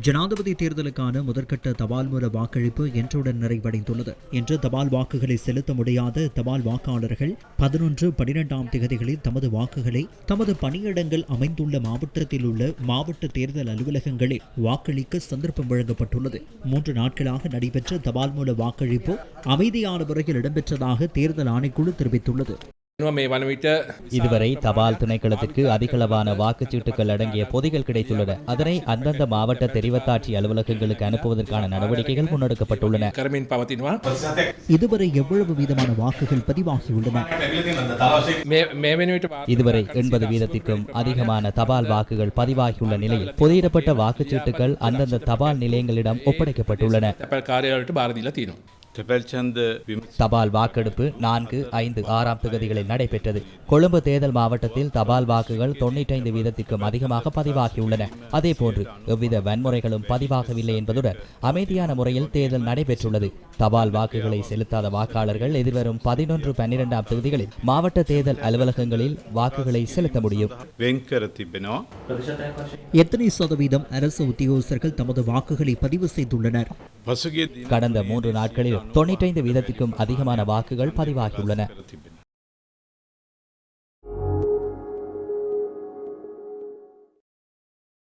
ஜனாதிபதி தேர்தலுக்கான முதற்கட்ட தபால் மூல வாக்களிப்பு என்றுடன் நிறைவடைந்துள்ளது. என்று தபால் வாக்குகளை செலுத்த முடியாத தபால் வாக்காளர்கள் பதினொன்று பனிரெண்டாம் திகதிகளில் தமது வாக்குகளை தமது பணியிடங்கள் அமைந்துள்ள மாவட்டத்தில் உள்ள மாவட்ட தேர்தல் அலுவலகங்களில் வாக்களிக்க சந்தர்ப்பம் வழங்கப்பட்டுள்ளது. மூன்று நாட்களாக நடைபெற்ற தபால் மூல வாக்களிப்பு அமைதியான முறையில் இடம்பெற்றதாக தேர்தல் ஆணைக்குழு தெரிவித்துள்ளது. இதுவரை தபால் திணைக்களத்திற்கு அதிகளவான வாக்குச்சீட்டுகள் அடங்கிய பொதிகள் கிடைத்துள்ளன. அதனை அந்தந்த மாவட்ட தெரிவத்தாட்சி அலுவலகங்களுக்கு அனுப்புவதற்கான நடவடிக்கைகள் முன்னெடுக்கப்பட்டுள்ளன. இதுவரை எவ்வளவு வீதமான வாக்குகள் பதிவாகியுள்ளன? இதுவரை எண்பது வீதத்திற்கும் அதிகமான தபால் வாக்குகள் பதிவாகியுள்ள நிலையில் புதையிடப்பட்ட வாக்குச்சீட்டுகள் அந்தந்த தபால் நிலையங்களிடம் ஒப்படைக்கப்பட்டுள்ளன. தபால் வாக்கெடுப்பு நான்கு ஐந்து ஆறாம் தொகுதிகளில் நடைபெற்றது. கொழும்பு தேர்தல் மாவட்டத்தில் தபால் வாக்குகள் தொன்னூற்றைந்து வீதத்திற்கும் அதிகமாக பதிவாகியுள்ளன. அதேபோன்று எவ்வித வன்முறைகளும் பதிவாகவில்லை என்பதுடன் அமைதியான முறையில் தேர்தல் நடைபெற்றுள்ளது. தபால் வாக்குகளை செலுத்தாத வாக்காளர்கள் எதிர்வரும் பதினொன்று பன்னிரெண்டாம் தொகுதிகளில் மாவட்ட தேர்தல் அலுவலகங்களில் வாக்குகளை செலுத்த முடியும். எத்தனை சதவீதம் அரசு உத்தியோகஸ்தர்கள் தமது வாக்குகளை பதிவு செய்துள்ளனர்? கடந்த மூன்று நாட்களில் தொன்னூற்றி ஐந்து வீதத்திற்கும் அதிகமான வாக்குகள் பதிவாகியுள்ளன.